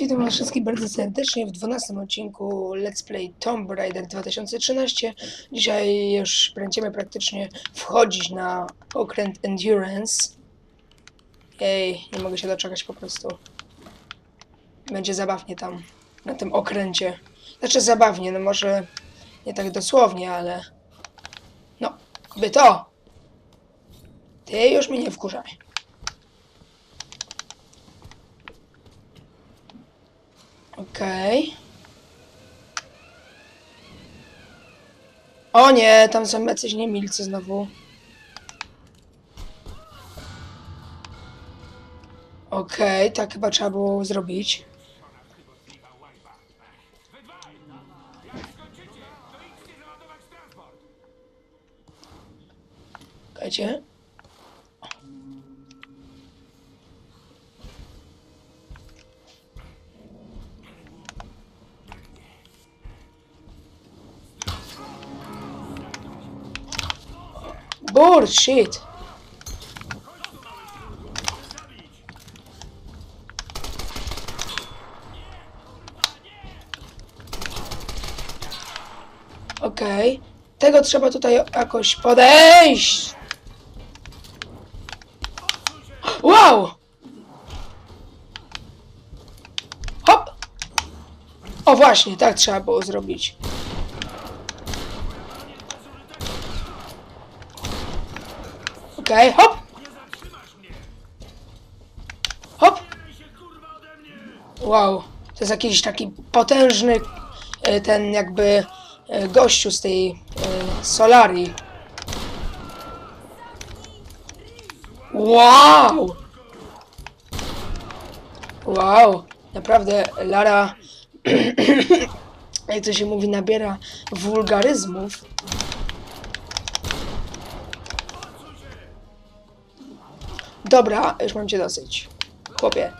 Witam was wszystkich bardzo serdecznie w 12 odcinku Let's Play Tomb Raider 2013. Dzisiaj już będziemy praktycznie wchodzić na okręt Endurance. Ej, nie mogę się doczekać po prostu. Będzie zabawnie tam, na tym okręcie. Znaczy zabawnie, no może nie tak dosłownie, ale... No, kobieto! Ty już mnie nie wkurzaj. Okej. O nie, tam są jacyś niemilcy znowu. Okej, tak chyba trzeba było zrobić. Czekajcie. Bullshit. Okej. Tego trzeba tutaj jakoś podejść. Wow! Hop! O właśnie, tak trzeba było zrobić. Okej, hop! Hop! Wow, to jest jakiś taki potężny e, ten jakby e, gościu z tej e, Solarii. Wow! Wow, naprawdę Lara, jak to się mówi, nabiera wulgaryzmów. Dobra, już mam cię dosyć. Chłopie.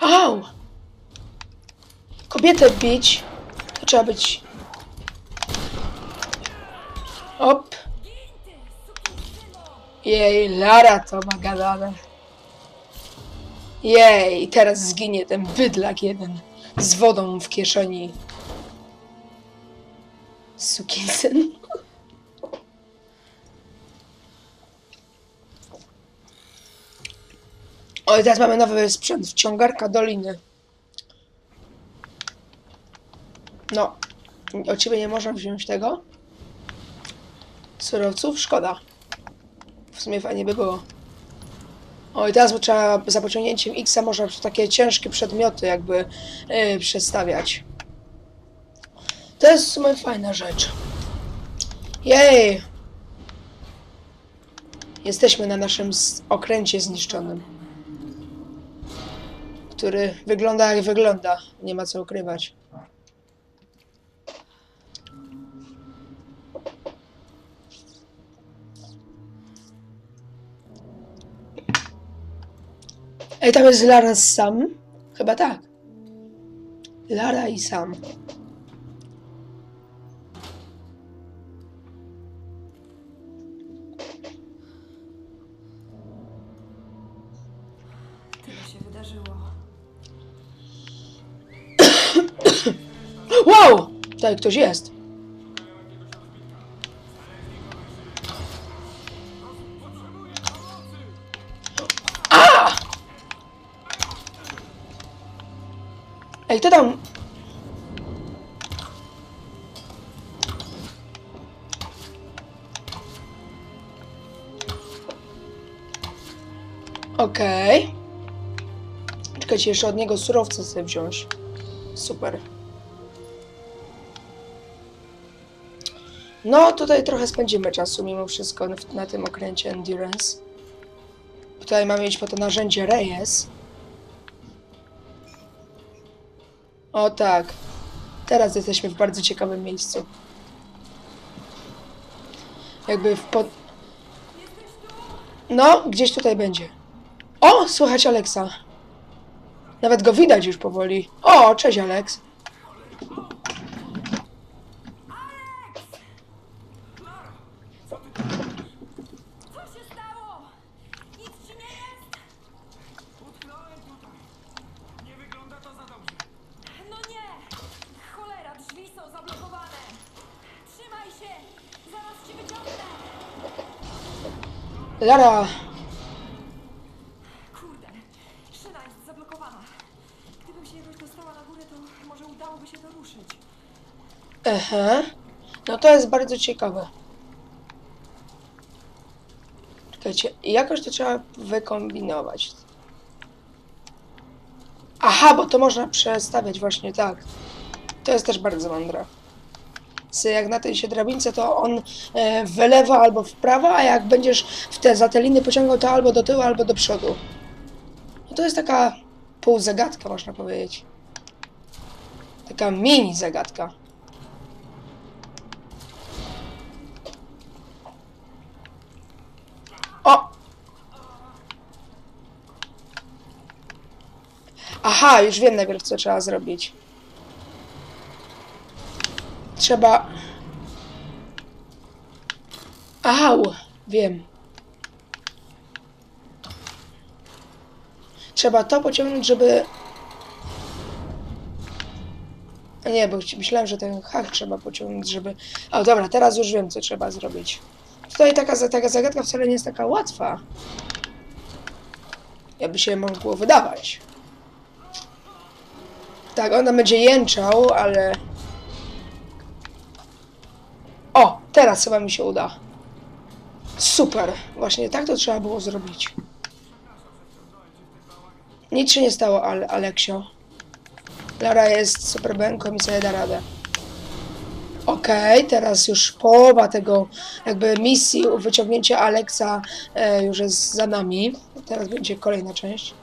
Au! Kobietę bić, to trzeba być... Op. Jej, Lara to ma gadane. Jej, teraz zginie ten bydlak jeden z wodą w kieszeni. Sukinsyn. O, teraz mamy nowy sprzęt, wciągarka doliny. No, od ciebie nie można wziąć tego. Surowców? Szkoda. W sumie fajnie by było. O, i teraz trzeba za pociągnięciem X można takie ciężkie przedmioty jakby yy, przestawiać. To jest w sumie fajna rzecz. Jej! Jesteśmy na naszym okręcie zniszczonym. Który wygląda jak wygląda. Nie ma co ukrywać. Ej, tam jest Lara Sam? Chyba tak. Lara i Sam. Wow! Tutaj ktoś jest. A! Ej, kto tam? Okej. Czekajcie, jeszcze od niego surowce sobie wziąć. Super. No, tutaj trochę spędzimy czasu mimo wszystko na, tym okręcie Endurance. Tutaj mamy mieć po to narzędzie Reyes. O tak. Teraz jesteśmy w bardzo ciekawym miejscu. Jakby w pod... No, gdzieś tutaj będzie. O, słychać Alexa. Nawet go widać już powoli. O, cześć Alex. Co się stało? Nic ci nie jest? Utknąłem tutaj. Nie wygląda Lara, Kurde, szyna jest zablokowana. Gdybym się jakoś dostała na górę, to może udałoby się to ruszyć. Aha. No to jest bardzo ciekawe. Czekajcie, jakoś to trzeba wykombinować. Aha, bo to można przestawiać właśnie tak. To jest też bardzo mądre. Jak na tej się drabince, to on e, w lewo albo w prawo, a jak będziesz w te za te liny pociągał, to albo do tyłu, albo do przodu. No to jest taka półzagadka, można powiedzieć. Taka mini zagadka. O! Aha, już wiem najpierw, co trzeba zrobić. Trzeba... Au! Wiem. Trzeba to pociągnąć, żeby... Nie, bo myślałem, że ten hak trzeba pociągnąć, żeby... O, dobra, teraz już wiem, co trzeba zrobić. Tutaj taka, taka zagadka wcale nie jest taka łatwa. Jakby się mogło wydawać. Tak, on tam będzie jęczał, ale... teraz chyba mi się uda. Super, właśnie tak to trzeba było zrobić. Nic się nie stało, ale Aleksio. Lara jest super bęką i sobie da radę. Okej, teraz już połowa tego jakby misji wyciągnięcia Aleksa e, już jest za nami. Teraz będzie kolejna część.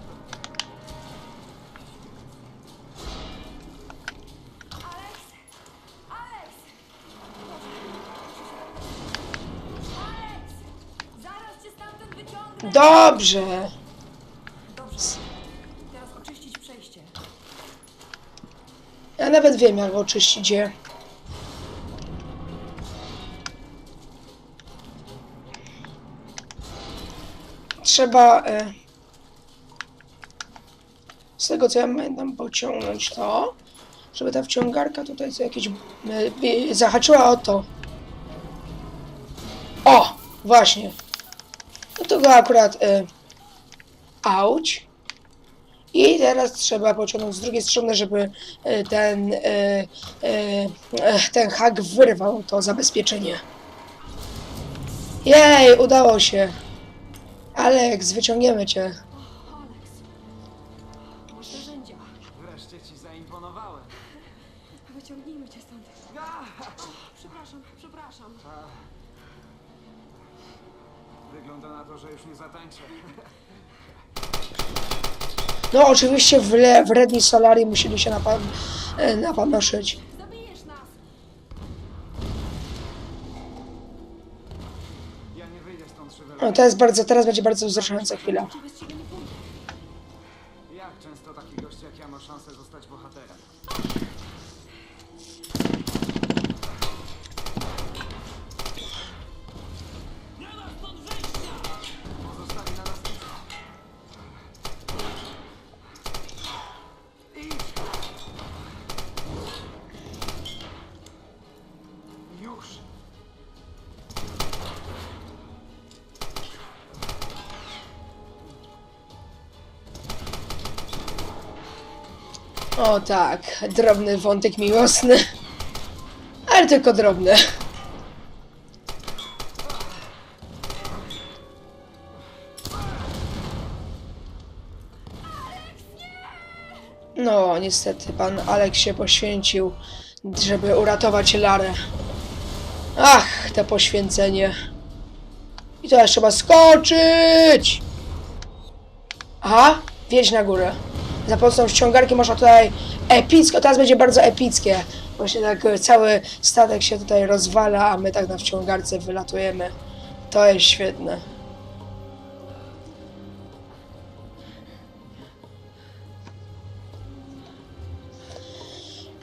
Dobrze. Dobrze. Teraz oczyścić przejście. Ja nawet wiem, jak oczyścić je. Trzeba. E, z tego co ja pamiętam, pociągnąć to, żeby ta wciągarka tutaj co jakieś. E, e, zahaczyła o to. O! Właśnie. Go akurat. E, auć. I teraz trzeba pociągnąć z drugiej strony, żeby e, ten, e, e, e, ten hak wyrwał to zabezpieczenie. Jej, udało się. Alex, wyciągniemy cię. Wygląda na to, że już nie zatańczę. No oczywiście w, le, w Redni Solari musieli się napa- e, napanoszyć. Zabijesz nas! Ja nie wyjdę stąd żywym. No to jest bardzo, teraz będzie bardzo wzruszająca chwila. Czy bez ciebie nie pójdę? Jak często taki gość jak ja ma szansę zostać bohaterem? O tak, drobny wątek miłosny. Ale tylko drobny. No, niestety, pan Alex się poświęcił, żeby uratować Larę. Ach, to poświęcenie. I teraz trzeba skoczyć! Aha, wjedź na górę. Za pomocą ściągarki można tutaj epicko, teraz będzie bardzo epickie. Właśnie tak e, cały statek się tutaj rozwala, a my tak na wciągarce wylatujemy. To jest świetne.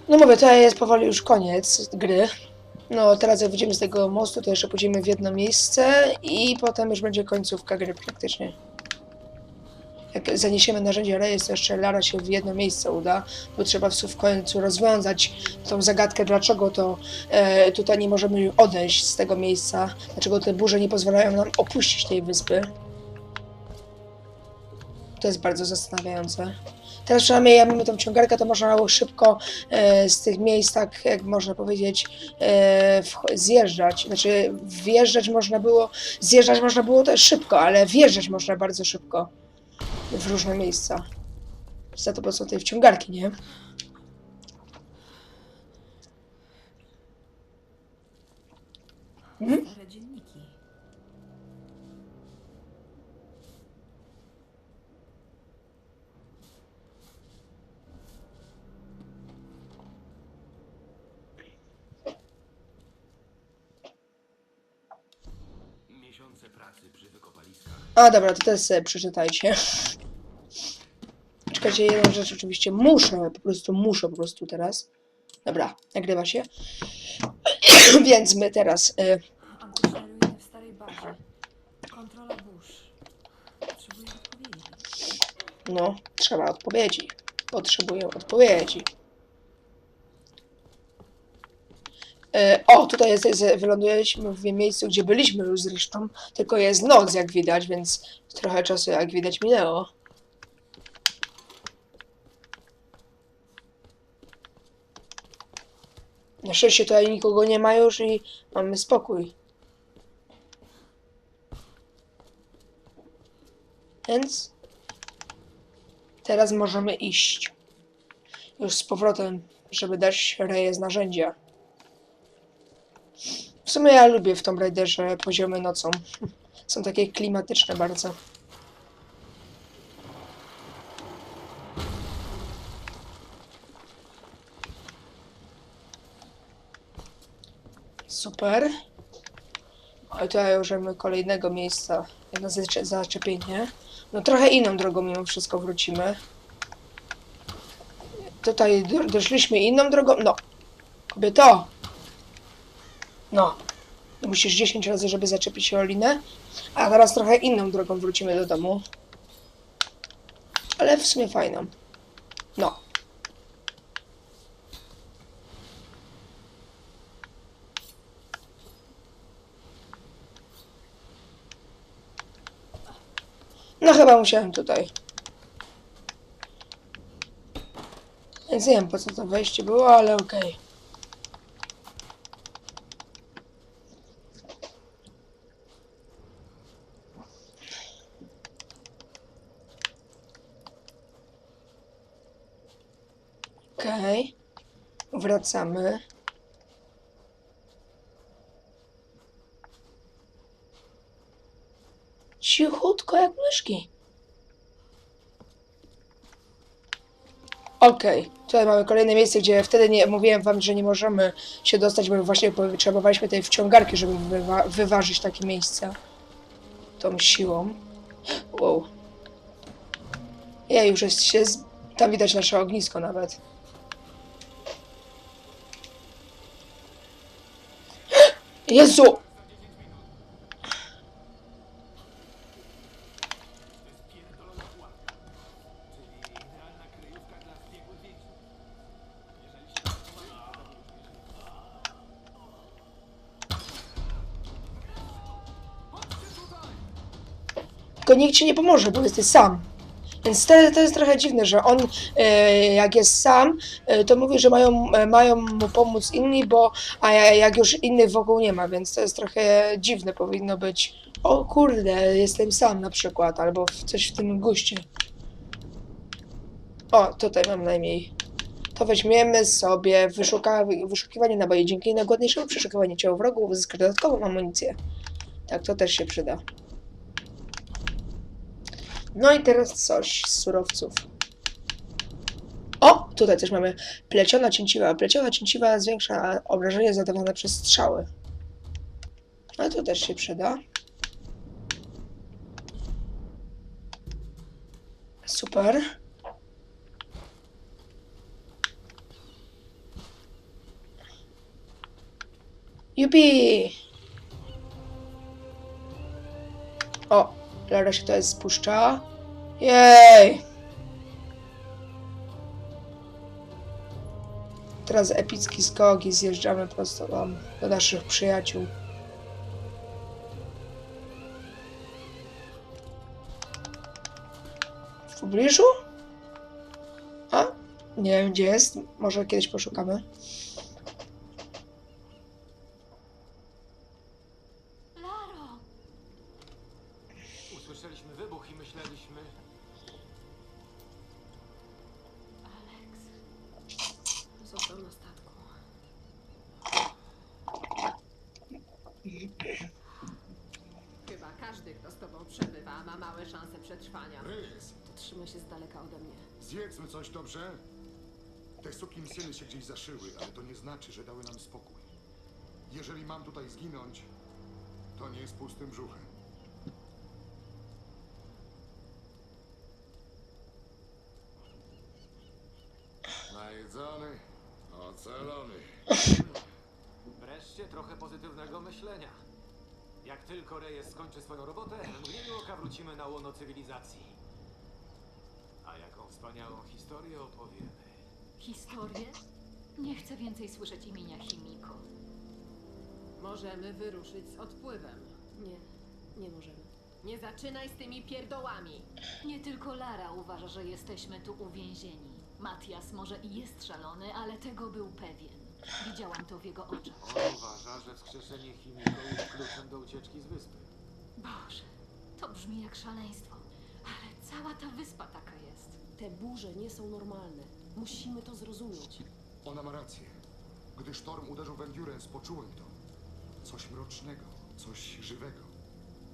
No mówię, to jest powoli już koniec gry. No teraz jak wyjdziemy z tego mostu, to jeszcze pójdziemy w jedno miejsce i potem już będzie końcówka gry praktycznie. Jak zaniesiemy narzędzie rejestru, jeszcze Lara się w jedno miejsce uda, bo trzeba w, końcu rozwiązać tą zagadkę, dlaczego to e, tutaj nie możemy odejść z tego miejsca, dlaczego te burze nie pozwalają nam opuścić tej wyspy. To jest bardzo zastanawiające. Teraz przynajmniej jak mamy tą ciągarkę, to można szybko e, z tych miejsc, tak jak można powiedzieć, e, zjeżdżać. Znaczy wjeżdżać można było, zjeżdżać można było też szybko, ale wjeżdżać można bardzo szybko w różne miejsca. Za to po co tej wciągarki, nie? Stare dzienniki. Miesiące pracy przy wykopaliskach. A dobra, to też sobie przeczytajcie. Czekajcie, jedną rzecz oczywiście muszę, po prostu muszę po prostu teraz. Dobra, nagrywa się. Więc my teraz... Y, w starej. Kontrola odpowiedzi. no, trzeba odpowiedzi. Potrzebuję odpowiedzi. E, o, tutaj jest, jest, wylądujemy w miejscu, gdzie byliśmy już zresztą, tylko jest noc, jak widać, więc trochę czasu, jak widać, minęło. Na szczęście tutaj nikogo nie ma już i mamy spokój. Więc teraz możemy iść. Już z powrotem, żeby dać rejestr narzędzia. W sumie ja lubię w Tomb Raiderze poziomy nocą. Są takie klimatyczne bardzo. Super. O, tutaj już mamy kolejnego miejsca na zacze- zaczepienie. No trochę inną drogą mimo wszystko wrócimy. Tutaj do- doszliśmy inną drogą. No. By to. No. Musisz 10 razy, żeby zaczepić się. A teraz trochę inną drogą wrócimy do domu. Ale w sumie fajną. No. No chyba musiałem tutaj. Więc nie wiem po co to wejście było, ale okej. Okej. Wracamy. Cichutko jak myszki. Okej, tutaj mamy kolejne miejsce, gdzie wtedy nie mówiłem wam, że nie możemy się dostać, bo właśnie potrzebowaliśmy tej wciągarki, żeby wywa wyważyć takie miejsca. Tą siłą. Wow. Ja już jest się. Z... Tam widać nasze ognisko nawet. Jezu! Nikt ci nie pomoże, bo jesteś sam. Więc to, to jest trochę dziwne, że on e, jak jest sam, e, to mówi, że mają, e, mają mu pomóc inni, bo a ja- jak już innych wokół nie ma, więc to jest trochę dziwne, powinno być o kurde, jestem sam na przykład, albo w- coś w tym guście. O, tutaj mam najmniej. To weźmiemy sobie wyszuka, wyszukiwanie naboi. Dzięki nagładniejszemu przeszukywaniu ciał wrogów uzyska dodatkową amunicję. Tak, to też się przyda. No i teraz coś z surowców. O! Tutaj też mamy pleciona cięciwa. Pleciona cięciwa zwiększa obrażenie zadawane przez strzały. No to też się przyda. Super. Jupi! O, Lara się tutaj spuszcza. Jej! Teraz epicki skok i zjeżdżamy prosto tam do naszych przyjaciół. W pobliżu? A? Nie wiem gdzie jest. Może kiedyś poszukamy. Każdy, kto z tobą przebywa, ma małe szanse przetrwania. Rys, To trzymaj się z daleka ode mnie. zjedzmy coś, dobrze? Te syny się gdzieś zaszyły, ale to nie znaczy, że dały nam spokój. Jeżeli mam tutaj zginąć, to nie z pustym brzuchem. Najedzony, ocalony. Wreszcie trochę pozytywnego myślenia. Jak tylko Reyes skończy swoją robotę, w mgnieniu oka wrócimy na łono cywilizacji. A jaką wspaniałą historię opowiemy. Historię? Nie chcę więcej słyszeć imienia Chimiko. Możemy wyruszyć z odpływem. Nie, nie możemy. Nie zaczynaj z tymi pierdołami. Nie tylko Lara uważa, że jesteśmy tu uwięzieni. Matias może i jest szalony, ale tego był pewien. Widziałam to w jego oczach. On uważa, że wskrzeszenie Chimiko jest kluczem do ucieczki z wyspy. Boże, to brzmi jak szaleństwo. Ale cała ta wyspa taka jest. Te burze nie są normalne. Musimy to zrozumieć. Ona ma rację. Gdy sztorm uderzył w Endurance, poczułem to. Coś mrocznego, coś żywego.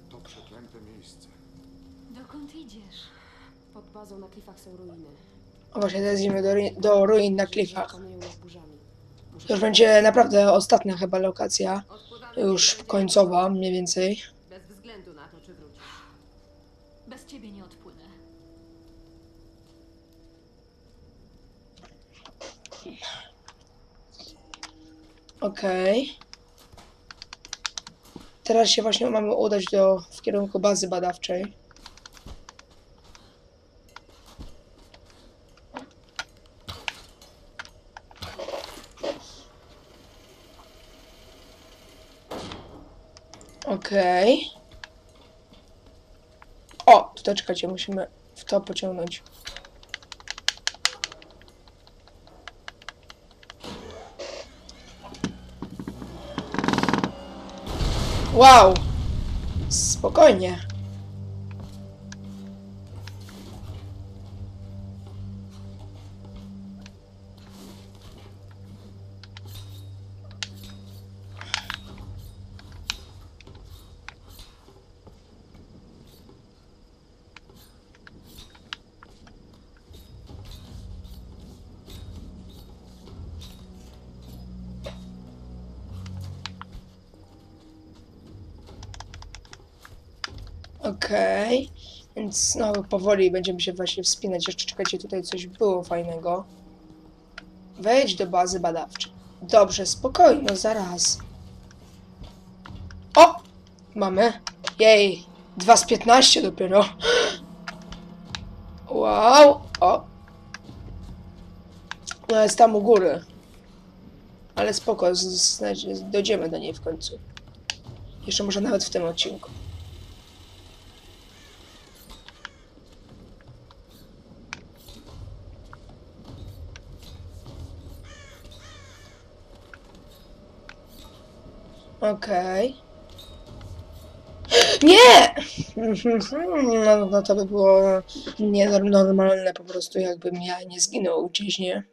To przeklęte miejsce. Dokąd idziesz? Pod bazą na klifach są ruiny. O właśnie, teraz idziemy do, ru- do ruin na klifach. Panują nad burzami. To już będzie naprawdę ostatnia chyba lokacja. Już końcowa mniej więcej. Bez względu na to, czy wrócisz. Bez ciebie nie odpłynę. Okej. Teraz się właśnie mamy udać do, w kierunku bazy badawczej. Okej. O, tutaj czekajcie, musimy w to pociągnąć. Wow! Spokojnie. Okej. Więc znowu powoli będziemy się właśnie wspinać. Jeszcze czekajcie, tutaj coś było fajnego. Wejdź do bazy badawczej. Dobrze, spokojnie, no zaraz. O! Mamy. Jej. 2 z 15 dopiero. Wow. O. No jest tam u góry. Ale spoko, dojdziemy do niej w końcu. Jeszcze może nawet w tym odcinku. Okej. Nie! No, no to by było nienormalne po prostu, jakbym ja nie zginął gdzieś, nie?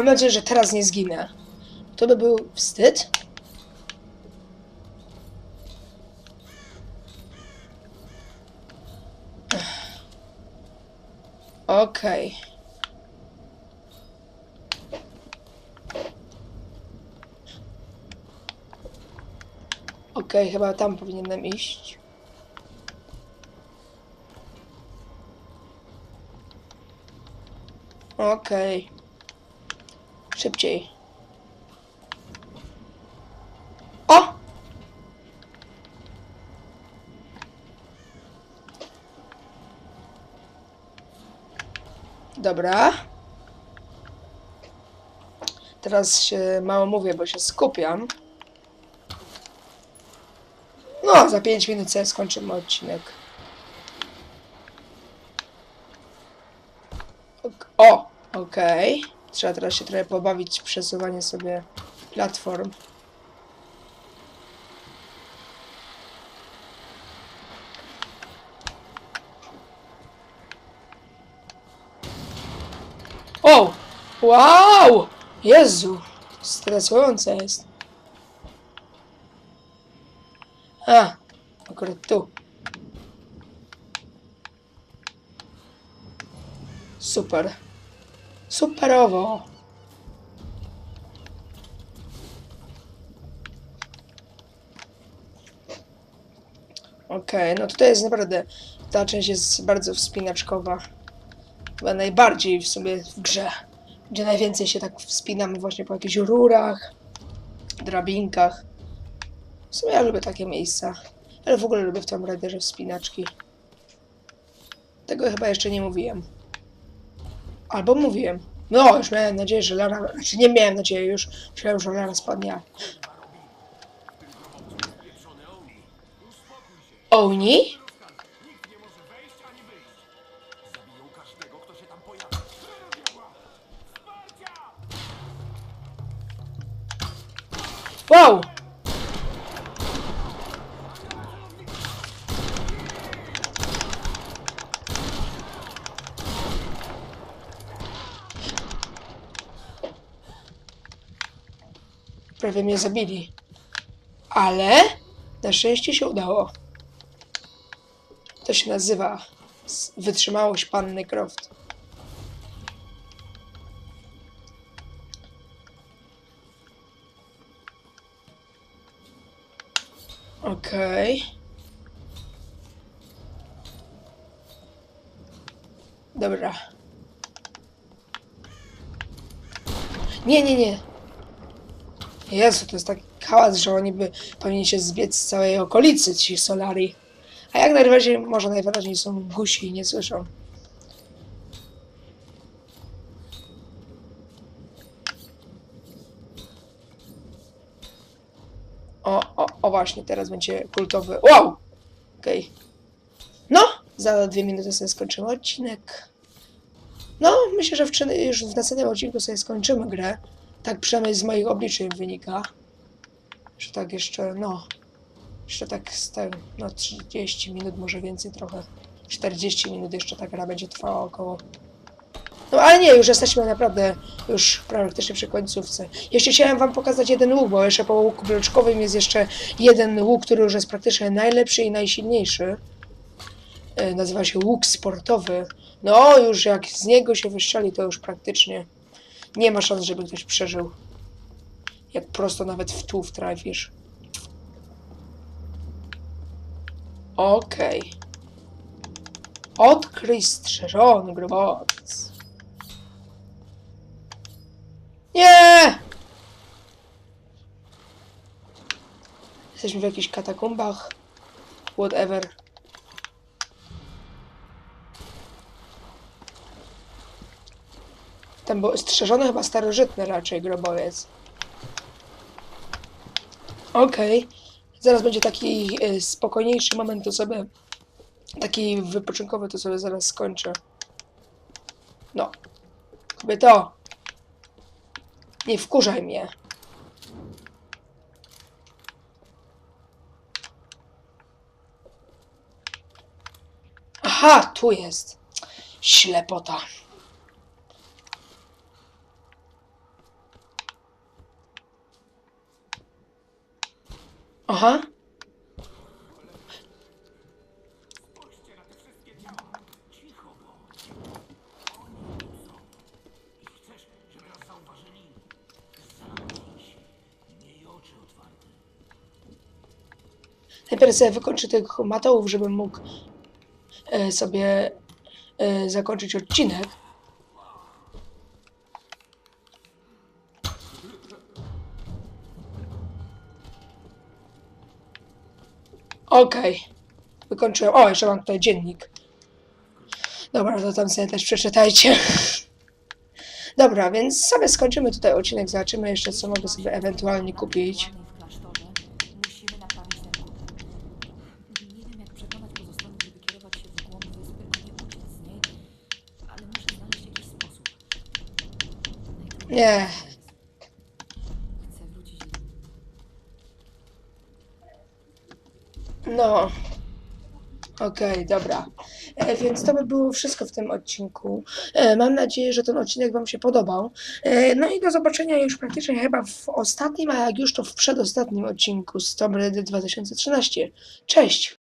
Mam nadzieję, że teraz nie zginę. To by był wstyd. Okej. Ok. Okej, chyba tam powinienem iść. Okej. Szybciej. O! Dobra. Teraz się mało mówię, bo się skupiam. No, za 5 minut sobie skończymy odcinek. O, okej. Trzeba teraz się trochę pobawić przesuwanie sobie platform. O! Wow! Jezu! Stresujące jest. A, akurat tu. Super. Superowo. Okej, no tutaj jest naprawdę, ta część jest bardzo wspinaczkowa. Chyba najbardziej w sumie w grze. Gdzie najwięcej się tak wspinamy właśnie po jakichś rurach, drabinkach. W sumie ja lubię takie miejsca. Ale w ogóle lubię w Tomb Raiderze wspinaczki. Tego chyba jeszcze nie mówiłem. Albo mówiłem. No, już miałem nadzieję, że Lara... Znaczy nie miałem nadziei już. Myślałem, że Lara spadnie. Oni? Wow! Prawie mnie zabili. Ale na szczęście się udało. To się nazywa wytrzymałość panny Croft. Okej. Dobra. Nie, nie, nie. Jezu, to jest taki hałas, że oni by powinni się zbiec z całej okolicy, ci Solari. A jak najwyraźniej, może najwyraźniej są gusi i nie słyszą. O, o, o właśnie, teraz będzie kultowy. Wow! Okej. No, za dwie minuty sobie skończymy odcinek. No, myślę, że w, już w następnym odcinku sobie skończymy grę. Tak przynajmniej z moich obliczeń wynika. Że tak jeszcze, no. Jeszcze tak z tego, no 30 minut, może więcej trochę. 40 minut jeszcze ta gra będzie trwała około. No ale nie, już jesteśmy naprawdę już praktycznie przy końcówce. Jeszcze chciałem wam pokazać jeden łuk, bo jeszcze po łuku bloczkowym jest jeszcze jeden łuk, który już jest praktycznie najlepszy i najsilniejszy. E, Nazywa się łuk sportowy. No, już jak z niego się wyszczeli, to już praktycznie nie ma szans, żeby ktoś przeżył. Jak prosto nawet w tułów trafisz. Okej. Odkryj strzeżony grobowiec. Nie! Jesteśmy w jakichś katakumbach. Whatever. Tam był strzeżony chyba starożytny raczej grobowiec. Okej. Zaraz będzie taki y, spokojniejszy moment, to sobie... Taki wypoczynkowy, to sobie zaraz skończę. No. Kobieto! Nie wkurzaj mnie. Aha, tu jest. Ślepota. Aha. Najpierw sobie wykończę tych matołów, żebym mógł e, sobie e, zakończyć odcinek. Okej. Wykończyłem. O, jeszcze mam tutaj dziennik. Dobra, to tam sobie też przeczytajcie. Dobra, więc sobie skończymy tutaj odcinek, zobaczymy jeszcze co mogę sobie ewentualnie kupić. Nie wiem, jak przekonać pozostałych, żeby kierować się w głąb wyspy, a nie uciec z niej, ale muszę znaleźć jakiś sposób. Nie, Chcę wrócić do no. Okej, dobra. E, więc to by było wszystko w tym odcinku. E, mam nadzieję, że ten odcinek Wam się podobał. E, no i do zobaczenia już praktycznie chyba w ostatnim, a jak już to w przedostatnim odcinku z Tomb Raider 2013. Cześć!